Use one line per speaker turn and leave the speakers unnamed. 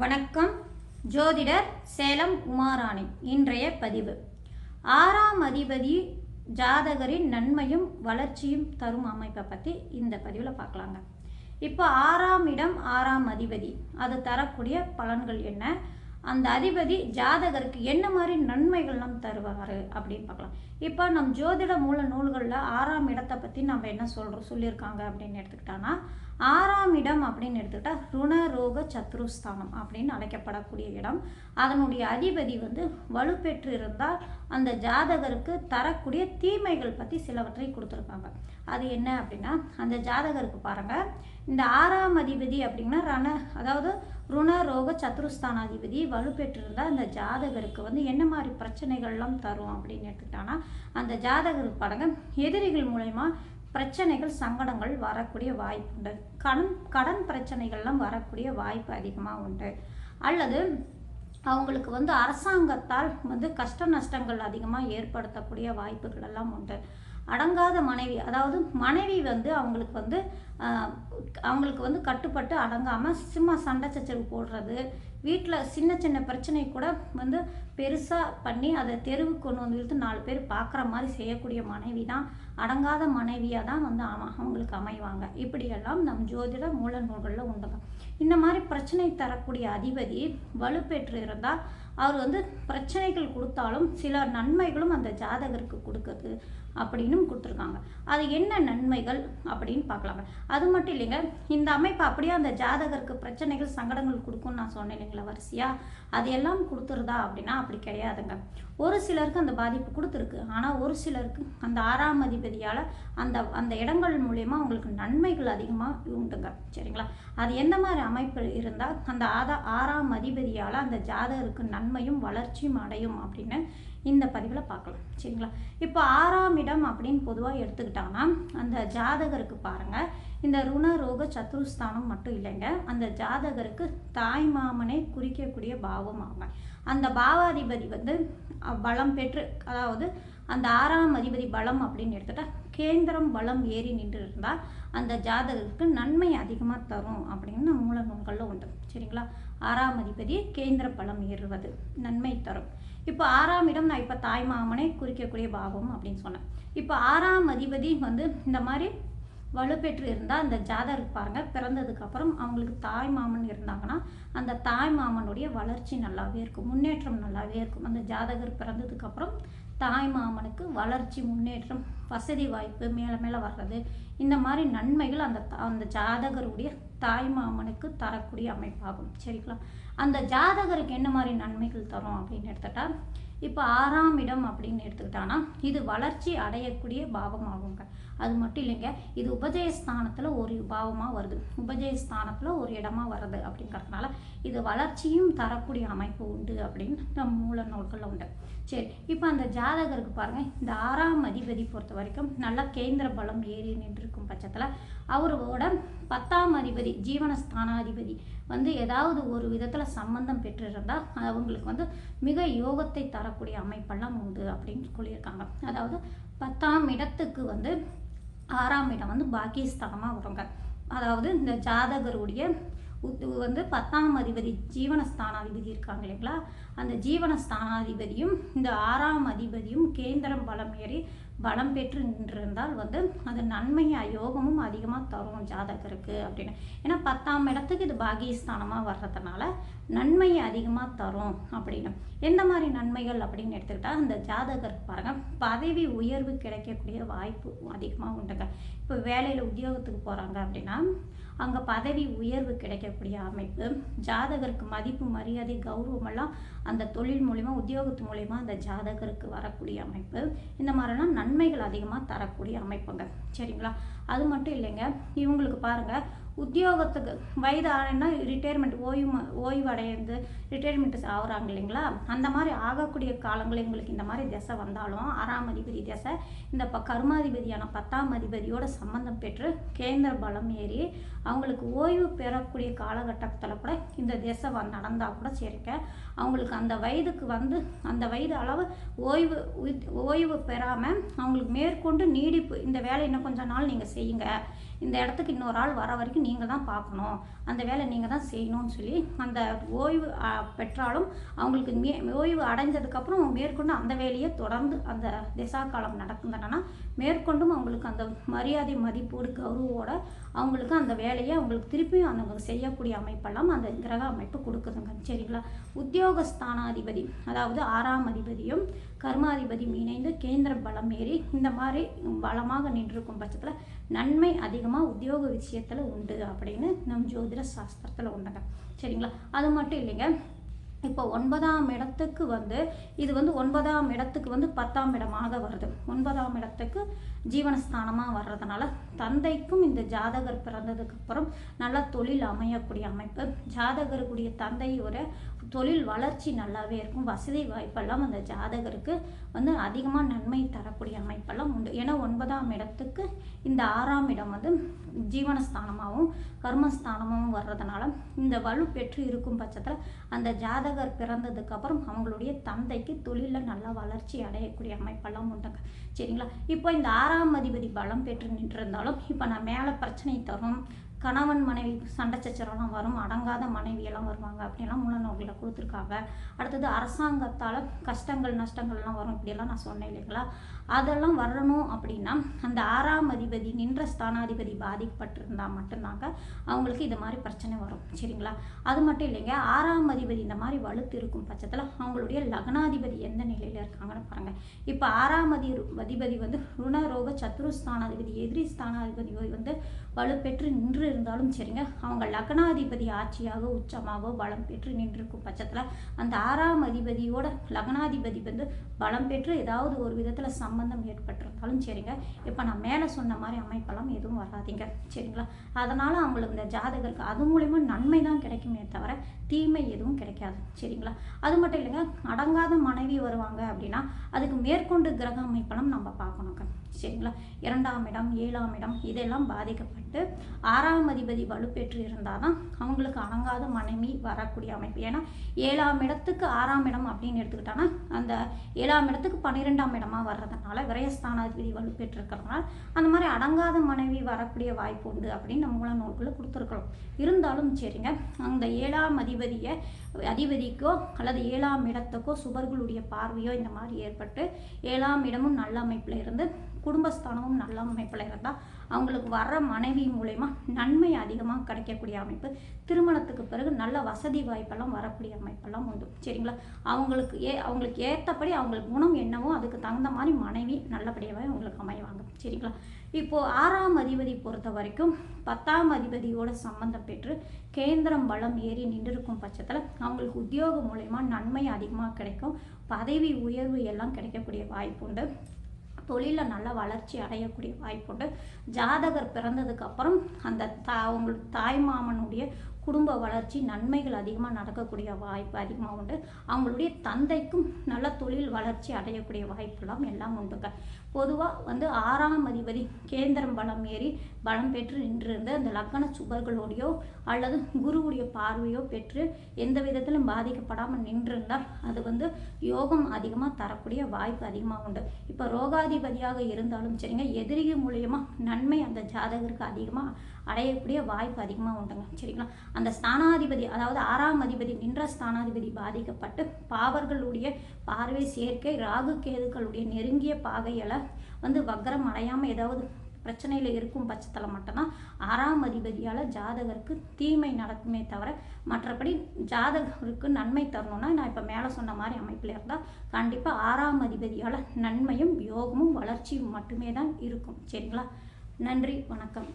வணக்கம். ஜோதிடர் சேலம் உமாராணி இன்றைய பதிவு. ஆறாம் அதிபதி ஜாதகரின் நன்மையும் வளர்ச்சியும் தரும் அமைப்பை பற்றி இந்த பதிவில் பார்க்கலாங்க. இப்போ ஆறாம் இடம் ஆறாம் அதிபதி. அது தரக்கூடிய பலன்கள் என்ன? அந்த அதிபதி ஜாதகருக்கு என்ன மாதிரி நன்மைகள்லாம் தருவார் அப்படின்னு பார்க்கலாம். இப்போ நம் ஜோதிட மூல நூல்களில் ஆறாம் இடத்தை பற்றி நம்ம என்ன சொல்கிறோம் சொல்லியிருக்காங்க அப்படின்னு எடுத்துக்கிட்டோன்னா ஆறாம் இடம் அப்படின்னு எடுத்துக்கிட்டால் ருணரோக சத்ருஸ்தானம் அப்படின்னு அழைக்கப்படக்கூடிய இடம். அதனுடைய அதிபதி வந்து வலுப்பெற்று இருந்தால் அந்த ஜாதகருக்கு தரக்கூடிய தீமைகள் பற்றி சிலவற்றை கொடுத்துருக்காங்க அது என்ன அப்படின்னா அந்த ஜாதகருக்கு பாருங்கள் இந்த ஆறாம் அதிபதி அப்படின்னா ரண அதாவது ருண ரோக சத்ருஸ்தானாதிபதி வலுப்பெற்றிருந்தால் அந்த ஜாதகருக்கு வந்து என்ன மாதிரி பிரச்சனைகள்லாம் தரும் அப்படின்னு எடுத்துக்கிட்டாங்கன்னா அந்த ஜாதகருக்கு பாருங்க. எதிரிகள் மூலயமா பிரச்சனைகள் சங்கடங்கள் வரக்கூடிய வாய்ப்பு உண்டு. கடன் கடன் பிரச்சனைகள்லாம் வரக்கூடிய வாய்ப்பு அதிகமாக உண்டு. அல்லது அவங்களுக்கு வந்து அரசாங்கத்தால் வந்து கஷ்ட நஷ்டங்கள் அதிகமாக ஏற்படுத்தக்கூடிய வாய்ப்புகள் எல்லாம் உண்டு. அடங்காத மனைவி அதாவது மனைவி வந்து அவங்களுக்கு வந்து அவங்களுக்கு வந்து கட்டுப்பட்டு அடங்காமல் சும்மா சண்டை சச்சரவு போடுறது வீட்டில் சின்ன சின்ன பிரச்சனை கூட வந்து பெருசாக பண்ணி அதை தெருவுக்கு கொண்டு வந்து இழுத்து நாலு பேர் பார்க்குற மாதிரி செய்யக்கூடிய மனைவி தான் அடங்காத மனைவியாக தான் வந்து அவங்களுக்கு அமைவாங்க. இப்படியெல்லாம் நம் ஜோதிட மூல நூல்களில் உண்டுங்க இந்த மாதிரி பிரச்சனை தரக்கூடிய அதிபதி வலுப்பெற்று இருந்தால் அவர் வந்து பிரச்சனைகள் கொடுத்தாலும் சில நன்மைகளும் அந்த ஜாதகருக்கு கொடுக்குறது அப்படின்னும் கொடுத்துருக்காங்க. அது என்ன நன்மைகள் அப்படின்னு பார்க்கலாங்க. அது மட்டும் இல்லைங்க இந்த அமைப்பு அப்படியே அந்த ஜாதகருக்கு பிரச்சனைகள் சங்கடங்கள் கொடுக்கும்னு நான் சொன்னேன் இல்லைங்களா வரிசையாக அது எல்லாம் கொடுத்துருதா அப்படின்னா அப்படி கிடையாதுங்க. ஒரு சிலருக்கு அந்த பாதிப்பு கொடுத்துருக்கு. ஆனால் ஒரு சிலருக்கு அந்த ஆறாம் அதிபதியால் அந்த அந்த இடங்கள் மூலயமா அவங்களுக்கு நன்மைகள் அதிகமாக உண்டுங்க. சரிங்களா? அது எந்த மாதிரி அமைப்பு இருந்தால் அந்த ஆதா ஆறாம் அதிபதியால் அந்த ஜாதகருக்கு நன்மை நன்மையும் வளர்ச்சியும் அடையும் அப்படின்னு இந்த பதிவில் பார்க்கலாம். சரிங்களா? இப்போ ஆறாம் இடம் அப்படின்னு பொதுவாக எடுத்துக்கிட்டாங்கன்னா அந்த ஜாதகருக்கு பாருங்கள் இந்த ருண ரோக சத்ருஸ்தானம் மட்டும் இல்லைங்க. அந்த ஜாதகருக்கு தாய் மாமனை குறிக்கக்கூடிய பாவம் ஆகும். அந்த பாவாதிபதி வந்து பலம் பெற்று அதாவது அந்த ஆறாம் அதிபதி பலம் அப்படின்னு எடுத்துட்டா கேந்திரம் பலம் ஏறி நின்று இருந்தால் அந்த ஜாதகருக்கு நன்மை அதிகமாக தரும் அப்படின்னு மூல நூல்களில் உண்டு. சரிங்களா? ஆறாம் அதிபதி கேந்திர பலம் ஏறுவது நன்மை தரும். இப்போ ஆறாம் இடம் நான் இப்போ தாய் மாமனை குறிக்கக்கூடிய பாவம் அப்படின்னு சொன்னேன். இப்போ ஆறாம் அதிபதி வந்து இந்த மாதிரி வலுப்பெற்று இருந்தால் அந்த ஜாதகர் பாருங்கள் பிறந்ததுக்கப்புறம் அவங்களுக்கு தாய் மாமன் இருந்தாங்கன்னா அந்த தாய் மாமனுடைய வளர்ச்சி நல்லாவே இருக்கும் முன்னேற்றம் நல்லாவே இருக்கும். அந்த ஜாதகர் பிறந்ததுக்கப்புறம் தாய் மாமனுக்கு வளர்ச்சி முன்னேற்றம் வசதி வாய்ப்பு மேலே மேலே வர்றது இந்த மாதிரி நன்மைகள் அந்த தா- அந்த ஜாதகருடைய தாய் மாமனுக்கு தரக்கூடிய அமைப்பாகும். சரிங்களா? அந்த ஜாதகருக்கு என்ன மாதிரி நன்மைகள் தரும் அப்படின்னு எடுத்துட்டா இப்போ ஆறாம் இடம் அப்படின்னு எடுத்துக்கிட்டான்னா இது வளர்ச்சி அடையக்கூடிய பாவம் ஆகுங்க அது மட்டும் இல்லைங்க இது உபஜயஸ்தானத்தில் ஒரு பாவமாக வருது. உபஜயஸ்தானத்தில் ஒரு இடமா வருது அப்படிங்கிறதுனால இது வளர்ச்சியும் தரக்கூடிய அமைப்பு உண்டு அப்படின்னு நம் மூல நூல்களில் உண்டு. சரி இப்போ அந்த ஜாதகருக்கு பாருங்கள் இந்த ஆறாம் அதிபதி பொறுத்த வரைக்கும் நல்லா கேந்திர பலம் ஏறி நின்றுருக்கும் பட்சத்தில் அவரோட பத்தாம் அதிபதி ஜீவனஸ்தானாதிபதி வந்து ஏதாவது ஒரு விதத்தில் சம்பந்தம் பெற்றிருந்தால் அவங்களுக்கு வந்து மிக யோகத்தை தரக்கூடிய அமைப்பெல்லாம் உண்டு அப்படின்னு சொல்லியிருக்காங்க. அதாவது பத்தாம் இடத்துக்கு வந்து ஆறாம் இடம் வந்து பாக்கியஸ்தானமாக வருங்க. அதாவது இந்த ஜாதகருடைய வந்து பத்தாம் அதிபதி ஜீவனஸ்தானாதிபதி இருக்காங்க இல்லைங்களா? அந்த ஜீவனஸ்தானாதிபதியும் இந்த ஆறாம் அதிபதியும் கேந்திரம் பலம் ஏறி பலம் பெற்று நின்றிருந்தால் வந்து அது நன்மையும் யோகமும் அதிகமாக தரும் ஜாதகருக்கு அப்படின்னு. ஏன்னா பத்தாம் இடத்துக்கு இது பாகியஸ்தானமாக வர்றதுனால நன்மையை அதிகமாக தரும் அப்படின்னு. எந்த மாதிரி நன்மைகள் அப்படின்னு எடுத்துக்கிட்டால் அந்த ஜாதகருக்கு பாருங்க பதவி உயர்வு கிடைக்கக்கூடிய வாய்ப்பு அதிகமாக உண்டுங்க. இப்போ வேலையில் உத்தியோகத்துக்கு போகிறாங்க அப்படின்னா அங்கே பதவி உயர்வு கிடைக்கக்கூடிய அமைப்பு ஜாதகருக்கு மதிப்பு மரியாதை கௌரவமெல்லாம் அந்த தொழில் மூலிமா உத்தியோகத்து மூலிமா அந்த ஜாதகருக்கு வரக்கூடிய அமைப்பு. இந்த மாதிரிலாம் நன்மைகள் அதிகமாக தரக்கூடிய அமைப்புங்க. சரிங்களா? அது மட்டும் இல்லைங்க இவங்களுக்கு பாருங்க உத்தியோகத்துக்கு வயது ஆனா ரிட்டையர்மெண்ட் ஓய்வு ஓய்வடைந்து ஓய்வு அடைந்து ரிட்டையர்மெண்ட் ஆகுறாங்க இல்லைங்களா? அந்த மாதிரி ஆகக்கூடிய காலங்களில் உங்களுக்கு இந்த மாதிரி திசை வந்தாலும் ஆறாம் அதிபதி திசை இந்த ப கர்மாதிபதியான பத்தாம் அதிபதியோட சம்பந்தம் பெற்று கேந்திர பலம் ஏறி அவங்களுக்கு ஓய்வு பெறக்கூடிய காலகட்டத்தில் கூட இந்த திசை வந் நடந்தால் கூட சரிக்க அவங்களுக்கு அந்த வயதுக்கு வந்து அந்த வயது அளவு ஓய்வு ஓய்வு பெறாமல் அவங்களுக்கு மேற்கொண்டு நீடிப்பு இந்த வேலை இன்னும் கொஞ்ச நாள் நீங்கள் செய்யுங்க. இந்த இடத்துக்கு இன்னொரு ஆள் வர வரைக்கும் நீங்கள் தான் பார்க்கணும். அந்த வேலை நீங்கள் தான் செய்யணும்னு சொல்லி அந்த ஓய்வு பெற்றாலும் அவங்களுக்கு மே ஓய்வு அடைஞ்சதுக்கப்புறம் மேற்கொண்டு அந்த வேலையை தொடர்ந்து அந்த திசா காலம் நடக்குதுன்னா மேற்கொண்டும் அவங்களுக்கு அந்த மரியாதை மதிப்போடு கௌரவோட அவங்களுக்கு அந்த வேலையை அவங்களுக்கு திருப்பியும் அந்த செய்யக்கூடிய அமைப்பெல்லாம் அந்த கிரக அமைப்பு கொடுக்குதுங்க. சரிங்களா? உத்தியோகஸ்தானாதிபதி அதாவது ஆறாம் அதிபதியும் கர்மாதிபதியும் இணைந்து கேந்திர பலம் ஏறி இந்த மாதிரி பலமாக நின்றிருக்கும் பட்சத்தில் நன்மை அதிகமாக உத்தியோக விஷயத்தில் உண்டு அப்படின்னு நம் ஜோதிட சாஸ்திரத்தில் உண்டுங்க. சரிங்களா? அது மட்டும் இல்லைங்க இப்போ ஒன்பதாம் இடத்துக்கு வந்து இது வந்து ஒன்பதாம் இடத்துக்கு வந்து பத்தாம் இடமாக வருது. ஒன்பதாம் இடத்துக்கு ஜீவனஸ்தானமாக வர்றதுனால தந்தைக்கும் இந்த ஜாதகர் பிறந்ததுக்கு அப்புறம் நல்ல தொழில் அமையக்கூடிய அமைப்பு. ஜாதகருக்குடைய தந்தை ஒரு தொழில் வளர்ச்சி நல்லாவே இருக்கும். வசதி வாய்ப்பெல்லாம் அந்த ஜாதகருக்கு வந்து அதிகமாக நன்மை தரக்கூடிய அமைப்பெல்லாம் உண்டு. ஏன்னா ஒன்பதாம் இடத்துக்கு இந்த ஆறாம் இடம் வந்து ஜீவனஸ்தானமாகவும் கர்மஸ்தானமாகவும் வர்றதுனால இந்த வலு பெற்று இருக்கும் பட்சத்தில் அந்த ஜாதகர் பிறந்ததுக்கப்புறம் அவங்களுடைய தந்தைக்கு தொழிலில் நல்லா வளர்ச்சி அடையக்கூடிய அமைப்பெல்லாம் உண்டுங்க. சரிங்களா? இப்போ இந்த ஆறாம் அதிபதி பலம் பெற்று நின்றிருந்தாலும் இப்போ நான் மேலே பிரச்சனை தரும் கணவன் மனைவி சண்டை சச்சரவெல்லாம் வரும் அடங்காத மனைவியெல்லாம் வருவாங்க. அப்படின்லாம் மூலநோக்கில் கொடுத்துருக்காங்க. அடுத்தது அரசாங்கத்தால் கஷ்டங்கள் நஷ்டங்கள்லாம் வரும். இப்படியெல்லாம் நான் சொன்னேன் இல்லைங்களா? அதெல்லாம் வரணும் அப்படின்னா அந்த ஆறாம் அதிபதி நின்ற ஸ்தானாதிபதி பாதிக்கப்பட்டிருந்தால் மட்டும்தாங்க அவங்களுக்கு இது மாதிரி பிரச்சனை வரும். சரிங்களா? அது மட்டும் இல்லைங்க ஆறாம் அதிபதி இந்த மாதிரி வலுத்து இருக்கும் பட்சத்தில் அவங்களுடைய லக்னாதிபதி எந்த நிலையில் இருக்காங்கன்னு பாருங்கள் இப்போ ஆறாம் அதி அதிபதி வந்து ருணரோக சத்ருஸ்தானாதிபதி எதிரி ஸ்தானாதிபதி வந்து வலுப்பெற்று நின்று இருந்தாலும் சரிங்க. அவங்க லக்னாதிபதி ஆட்சியாக உச்சமாக பலம் பெற்று நின்றிருக்கும் பட்சத்தில் அந்த ஆறாம் அதிபதியோட லக்னாதிபதி வந்து பலம் பெற்று ஏதாவது ஒரு விதத்தில் சம்பந்தம் ஏற்பட்டிருந்தாலும் சரிங்க. இப்போ நான் மேலே சொன்ன மாதிரி அமைப்பெல்லாம் எதுவும் வராதீங்க. சரிங்களா? அதனால் அவங்களுக்கு இந்த ஜாதகருக்கு அது மூலிமா நன்மை தான் கிடைக்குமே தவிர தீமை எதுவும் கிடைக்காது. சரிங்களா? அது மட்டும் இல்லைங்க அடங்காத மனைவி வருவாங்க அப்படின்னா அதுக்கு மேற்கொண்டு கிரக அமைப்பெல்லாம் நம்ம பார்க்கணுங்க. சரிங்களா? இரண்டாம் இடம் ஏழாம் இடம் இதெல்லாம் பாதிக்கப்பட்டு ஆறாம் அதிபதி வலுப்பெற்று இருந்தால் தான் அவங்களுக்கு அடங்காத மனைவி வரக்கூடிய அமைப்பு. ஏன்னா ஏழாம் இடத்துக்கு ஆறாம் இடம் அப்படின்னு எடுத்துக்கிட்டோன்னா அந்த ஏழாம் இடத்துக்கு பன்னிரெண்டாம் இடமாக வர்றதுனால விரயஸ்தானாதிபதி வலுப்பெற்றிருக்கிறதுனால அந்த மாதிரி அடங்காத மனைவி வரக்கூடிய வாய்ப்பு உண்டு அப்படின்னு நம்ம மூலம் நூல்களை கொடுத்துருக்குறோம். இருந்தாலும் சரிங்க அந்த ஏழாம் அதிபதியை அதிபதிக்கோ அல்லது ஏழாம் இடத்துக்கோ சுபர்களுடைய பார்வையோ இந்த மாதிரி ஏற்பட்டு ஏழாம் இடமும் நல்ல அமைப்பில் இருந்து குடும்பஸ்தானமும் நல்ல அமைப்பில் இருந்தால் அவங்களுக்கு வர மனைவி மூலயமா நன்மை அதிகமாக கிடைக்கக்கூடிய அமைப்பு. திருமணத்துக்கு பிறகு நல்ல வசதி வாய்ப்பெல்லாம் வரக்கூடிய அமைப்பெல்லாம் உண்டு. சரிங்களா? அவங்களுக்கு ஏ அவங்களுக்கு ஏற்றபடி அவங்களுக்கு குணம் என்னவோ அதுக்கு தகுந்த மாதிரி மனைவி நல்லபடியாகவே அவங்களுக்கு அமைவாங்க. சரிங்களா? இப்போது ஆறாம் அதிபதி பொறுத்த வரைக்கும் பத்தாம் அதிபதியோட சம்பந்தம் பெற்று கேந்திரம் பலம் ஏறி நின்றிருக்கும் பட்சத்தில் அவங்களுக்கு உத்தியோகம் மூலயமா நன்மை அதிகமாக கிடைக்கும். பதவி உயர்வு எல்லாம் கிடைக்கக்கூடிய வாய்ப்பு உண்டு. தொழிலில் நல்ல வளர்ச்சி அடையக்கூடிய வாய்ப்புண்டு. ஜாதகர் பிறந்ததுக்கப்புறம் அந்த தா அவங்களுக்கு தாய் மாமனுடைய குடும்ப வளர்ச்சி நன்மைகள் அதிகமாக நடக்கக்கூடிய வாய்ப்பு அதிகமாக உண்டு. அவங்களுடைய தந்தைக்கும் நல்ல தொழில் வளர்ச்சி அடையக்கூடிய வாய்ப்பெல்லாம் எல்லாம் உண்டுங்க பொதுவாக வந்து ஆறாம் அதிபதி கேந்திரம் பலம் ஏறி பலம் பெற்று நின்றிருந்து அந்த லக்கண சுபர்களோடையோ அல்லது குருவுடைய பார்வையோ பெற்று எந்த விதத்திலும் பாதிக்கப்படாமல் நின்றிருந்தால் அது வந்து யோகம் அதிகமாக தரக்கூடிய வாய்ப்பு அதிகமாக உண்டு. இப்போ ரோகாதிபதியாக இருந்தாலும் சரிங்க எதிரி மூலியமாக நன்மை அந்த ஜாதகருக்கு அதிகமாக அடையக்கூடிய வாய்ப்பு அதிகமாக உண்டுங்க. சரிங்களா? அந்த ஸ்தானாதிபதி அதாவது ஆறாம் அதிபதி நின்ற ஸ்தானாதிபதி பாதிக்கப்பட்டு பாவர்களுடைய பார்வை சேர்க்கை ராகு கேதுக்களுடைய நெருங்கிய பாகையில் வந்து வக்ரம் அடையாமல் ஏதாவது பிரச்சனையில் இருக்கும் பட்சத்தில் மட்டும்தான் ஆறாம் அதிபதியால் ஜாதகருக்கு தீமை நடக்குமே தவிர மற்றபடி ஜாதகருக்கு நன்மை தரணும்னா நான் இப்போ மேலே சொன்ன மாதிரி அமைப்பில் இருந்தால் கண்டிப்பாக ஆறாம் அதிபதியால் நன்மையும் யோகமும் வளர்ச்சியும் மட்டுமே தான் இருக்கும். சரிங்களா? நன்றி வணக்கம்.